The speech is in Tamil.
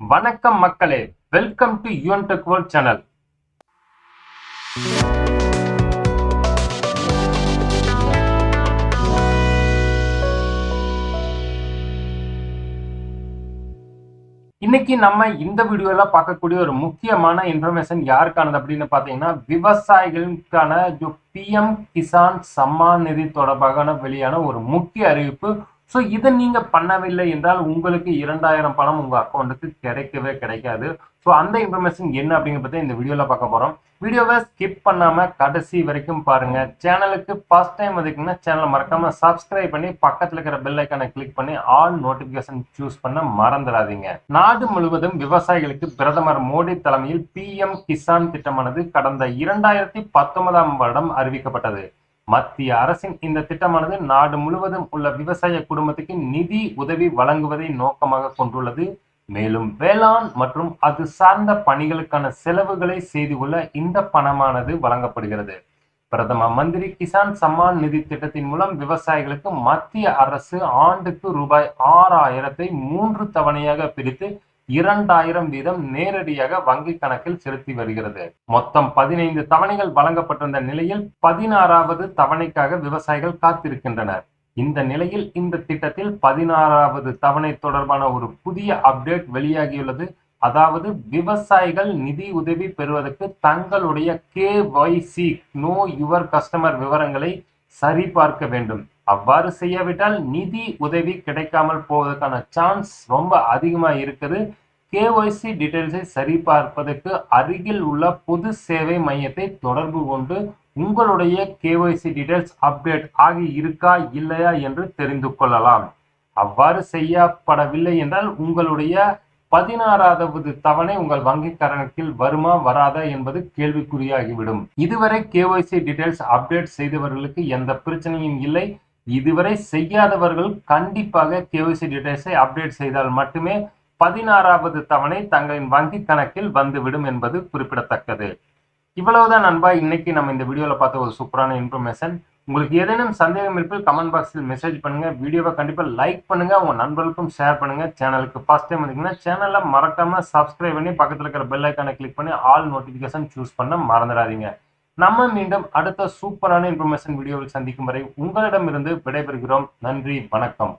வணக்கம் மக்களே welcome to Yoon tech world channel இன்னைக்கு நம்ம இந்த வீடியோல பார்க்கக்கூடிய ஒரு முக்கியமான இன்ஃபர்மேஷன் யாருக்கானது அப்படின்னு பார்த்தீங்கன்னா விவசாயிகளுக்கான பிஎம் கிசான் சம்மான் நிதி தொடர்பான வெளியான ஒரு முக்கிய அறிவிப்பு ஸோ இதை நீங்கள் பண்ணவில்லை என்றால் உங்களுக்கு இரண்டாயிரம் பணம் உங்கள் அக்கௌண்ட்டுக்கு கிடைக்கவே கிடைக்காது. ஸோ அந்த இன்ஃபர்மேஷன் என்ன அப்படிங்கிறத இந்த வீடியோவில் பார்க்க போகிறோம் வீடியோவை ஸ்கிப் பண்ணாமல் கடைசி வரைக்கும் பாருங்கள் சேனலுக்கு ஃபர்ஸ்ட் டைம் வந்துக்குன்னா சேனலை மறக்காமல் சப்ஸ்கிரைப் பண்ணி பக்கத்தில் இருக்கிற பெல் ஐக்கானை கிளிக் பண்ணி ஆல் நோட்டிஃபிகேஷன் சூஸ் பண்ண மறந்துடாதீங்க. நாடு முழுவதும் விவசாயிகளுக்கு பிரதமர் மோடி தலைமையில் பிஎம் கிசான் திட்டமானது கடந்த இரண்டாயிரத்தி பத்தொன்பதாம் வருடம் அறிவிக்கப்பட்டது. மத்திய அரசின் இந்த திட்டமானது நாடு முழுவதும் உள்ள விவசாய குடும்பத்துக்கு நிதி உதவி வழங்குவதை நோக்கமாக கொண்டுள்ளது. மேலும் வேளாண் மற்றும் அது சார்ந்த பணிகளுக்கான செலவுகளை செய்து கொள்ள இந்த பணமானது வழங்கப்படுகிறது. பிரதம மந்திரி கிசான் சம்மான் நிதி திட்டத்தின் மூலம் விவசாயிகளுக்கு மத்திய அரசு ஆண்டுக்கு ரூபாய் ஆறாயிரத்தை மூன்று தவணையாக பிரித்து இரண்டாயிரம் வீதம் நேரடியாக வங்கி கணக்கில் செலுத்தி வருகிறது. மொத்தம் பதினைந்து தவணைகள் வழங்கப்பட்டிருந்த நிலையில் பதினாறாவது தவணைக்காக விவசாயிகள் காத்திருக்கின்றனர். இந்த நிலையில் இந்த திட்டத்தில் பதினாறாவது தவணை தொடர்பான ஒரு புதிய அப்டேட் வெளியாகியுள்ளது. அதாவது விவசாயிகள் நிதி உதவி பெறுவதற்கு தங்களுடைய கேஒய்சி நோ யுவர் கஸ்டமர் விவரங்களை சரிபார்க்க வேண்டும். அவ்வாறு செய்யாவிட்டால் நிதி உதவி கிடைக்காமல் போவதற்கான சான்ஸ் ரொம்ப அதிகமாக இருக்குது. கேஒய்சி டீட்டெயில்ஸை சரிபார்ப்பதற்கு அருகில் உள்ள பொது சேவை மையத்தை தொடர்பு கொண்டு உங்களுடைய கேஒய்சி டீட்டெயில்ஸ் அப்டேட் ஆகி இருக்கா இல்லையா என்று தெரிந்து கொள்ளலாம். அவ்வாறு செய்யப்படவில்லை என்றால் உங்களுடைய பதினாறாவது தவணை உங்கள் வங்கி கணக்கில் வருமா வராதா என்பது கேள்விக்குறியாகிவிடும். இதுவரை கேஒய்சி டீட்டெயில்ஸ் அப்டேட் செய்தவர்களுக்கு எந்த பிரச்சனையும் இல்லை. இதுவரை செய்யாதவர்கள் கண்டிப்பாக கேஒய்சி டீடைல்ஸை அப்டேட் செய்தால் மட்டுமே பதினாறாவது தவணை தங்களின் வங்கி கணக்கில் வந்துவிடும் என்பது குறிப்பிடத்தக்கது. இவ்வளவுதான் நண்பா. இன்னைக்கு நம்ம இந்த வீடியோல பார்த்த ஒரு சூப்பரான இன்ஃபர்மேஷன் உங்களுக்கு ஏதேனும் சந்தேகம் இருப்பில் கமெண்ட் பாக்ஸில் மெசேஜ் பண்ணுங்க. வீடியோவை கண்டிப்பாக லைக் பண்ணுங்க. உங்க நண்பர்களுக்கும் ஷேர் பண்ணுங்க. சேனலுக்கு ஃபர்ஸ்ட் டைம் வந்தீங்கன்னா சேனலை மறக்காம சப்ஸ்கிரைப் பண்ணி பக்கத்தில் இருக்கிற பெல் ஐக்கானை கிளிக் பண்ணி ஆல் நோட்டிபிகேஷன் சூஸ் பண்ண மறந்துடாதீங்க. நம்ம மீண்டும் அடுத்த சூப்பரான இன்ஃபர்மேஷன் வீடியோவில் சந்திக்கும் வரை உங்களிடமிருந்து விடைபெறுகிறோம். நன்றி வணக்கம்.